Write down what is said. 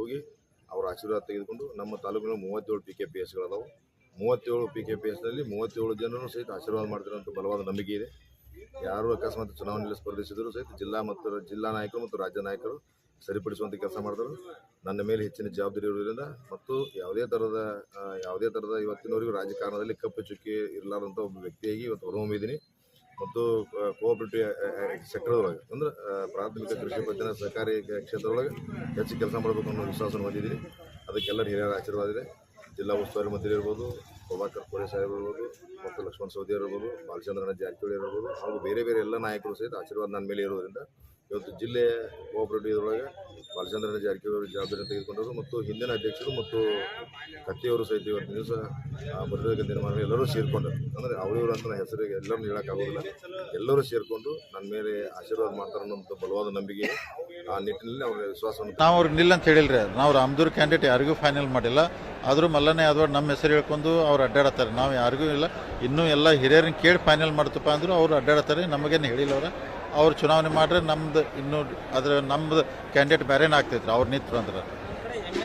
ಹೋಗಿ ಅವರ ಆಶೀರ್ವಾದ ತೆಗೆದುಕೊಂಡು ನಮ್ಮ ತಾಲೂಕಿನ ಮೂವತ್ತೇಳು ಪಿ ಕೆ ಪಿ ಎಸ್ಗಳದಾವು ಮೂವತ್ತೇಳು ಪಿ ಕೆ ಪಿ ಎಸ್ನಲ್ಲಿ ಮೂವತ್ತೇಳು ಜನರು ಸಹಿತ ಆಶೀರ್ವಾದ ಮಾಡ್ತಿರೋಂಥ ಬಲವಾದ ನಂಬಿಕೆ ಇದೆ. ಯಾರು ಅಕಸ್ಮಾತ್ ಚುನಾವಣೆಯಲ್ಲಿ ಸ್ಪರ್ಧಿಸಿದ್ರು ಸಹಿತ ಜಿಲ್ಲಾ ಮತ್ತು ಜಿಲ್ಲಾ ನಾಯಕರು ಮತ್ತು ರಾಜ್ಯ ನಾಯಕರು ಸರಿಪಡಿಸುವಂಥ ಕೆಲಸ ಮಾಡಿದ್ರು ನನ್ನ ಮೇಲೆ ಹೆಚ್ಚಿನ ಜವಾಬ್ದಾರಿ ಇರುವುದರಿಂದ ಮತ್ತು ಯಾವುದೇ ಥರದ ಯಾವುದೇ ಥರದ ಇವತ್ತಿನವರೆಗೂ ರಾಜಕಾರಣದಲ್ಲಿ ಕಪ್ಪು ಚುಕ್ಕಿ ಇರಲಾರಂಥ ಒಬ್ಬ ವ್ಯಕ್ತಿಯಾಗಿ ಇವತ್ತು ಹೊರಹೊಮ್ಮಿದ್ದೀನಿ. ಮತ್ತು ಕೋಆಪರೇಟಿವ್ ಸೆಕ್ಟರ್ದೊಳಗೆ ಅಂದ್ರೆ ಪ್ರಾಥಮಿಕ ಕೃಷಿ ಪತ್ತಿನ ಸಹಕಾರಿ ಕ್ಷೇತ್ರದೊಳಗೆ ಹೆಚ್ಚು ಕೆಲಸ ಮಾಡಬೇಕು ಅನ್ನೋ ವಿಶ್ವಾಸವನ್ನು ಹೊಂದಿದ್ದೀನಿ ಅದಕ್ಕೆಲ್ಲ ಹಿರಿಯರ ಆಶೀರ್ವಾದ ಇದೆ. ಜಿಲ್ಲಾ ಉಸ್ತುವಾರಿ ಮಂತ್ರಿ ಇರ್ಬೋದು, ಪ್ರಭಾಕರ್ ಕೋರೆ ಸಾಹೇಬ್ ಇರ್ಬೋದು ಮತ್ತು ಲಕ್ಷ್ಮಣ ಸೌದಿ ಇರ್ಬೋದು ಬಾಲಚಂದ್ರನ ಜಾರಕಿಹೊಳಿ ಇರ್ಬೋದು, ಹಾಗೂ ಬೇರೆ ಬೇರೆ ಎಲ್ಲ ನಾಯಕರು ಸಹಿತ ಆಶೀರ್ವಾದ ನನ್ನ ಮೇಲೆ ಇರೋದ್ರಿಂದ ಇವತ್ತು ಜಿಲ್ಲೆಯ ಕೋಆಪರೇಟಿವ್ ಒಳಗೆ ಬಾಲಚಂದ್ರನ ಜಾರಕಿಹೊಳಿ ಜವಾಬ್ದಾರಿಯನ್ನು ಜವಾಬ್ದಾರಿ ತೆಗೆದುಕೊಂಡರು ಮತ್ತು ಹಿಂದಿನ ಅಧ್ಯಕ್ಷರು ಮತ್ತು ಕತ್ತಿಯವರು ಸಹಿತ ಇವತ್ತು ದಿವಸ ದಿನಮಾನ ಎಲ್ಲರೂ ಸೇರಿಕೊಂಡರು. ಅಂದರೆ ಅವರಿವರು ಅಂತ ಹೆಸರಿಗೆ ಎಲ್ಲರೂ ಹೇಳೋಕ್ಕಾಗೋದಿಲ್ಲ ಎಲ್ಲರೂ ಸೇರಿಕೊಂಡು ನನ್ನ ಮೇಲೆ ಆಶೀರ್ವಾದ ಮಾಡ್ತಾರೆ ಅನ್ನೋಂಥ ಬಲವಾದ ನಂಬಿಕೆ ಆ ನಿಟ್ಟಿನಲ್ಲಿ ಅವರ ವಿಶ್ವಾಸವನ್ನು ನಾವು ಅವ್ರಿಗೆ ನಿಲ್ಲ ಅಂತ ಹೇಳಿಲ್ರಿ. ನಾವು ರಾಮದೂರ್ ಕ್ಯಾಂಡಿಡೇಟ್ ಯಾರಿಗೂ ಫೈನಲ್ ಮಾಡಿಲ್ಲ. ಆದರೂ ಮಲ್ಲನೇ ಯಾದವ್ ನಮ್ಮ ಹೆಸರು ಹೇಳ್ಕೊಂಡು ಅವ್ರು ಅಡ್ಡಾಡತ್ತಾರೆ. ನಾವು ಯಾರಿಗೂ ಇಲ್ಲ. ಇನ್ನೂ ಎಲ್ಲ ಹಿರಿಯರನ್ನ ಕೇಳಿ ಫೈನಲ್ ಮಾಡ್ತಪ್ಪ ಅಂದರೂ ಅವ್ರು ಅಡ್ಡಾಡತ್ತಾರೆ. ನಮಗೇನು ಹೇಳಿಲ್ಲ ಅವ್ರ. ಅವ್ರು ಚುನಾವಣೆ ಮಾಡ್ರೆ ನಮ್ದು ಇನ್ನೂ ಅದ್ರ ನಮ್ದು ಕ್ಯಾಂಡಿಡೇಟ್ ಬೇರೆನೇ ಆಗ್ತೈತ್ರಿ ಅವ್ರು ನಿಂತರು ಅಂದ್ರೆ.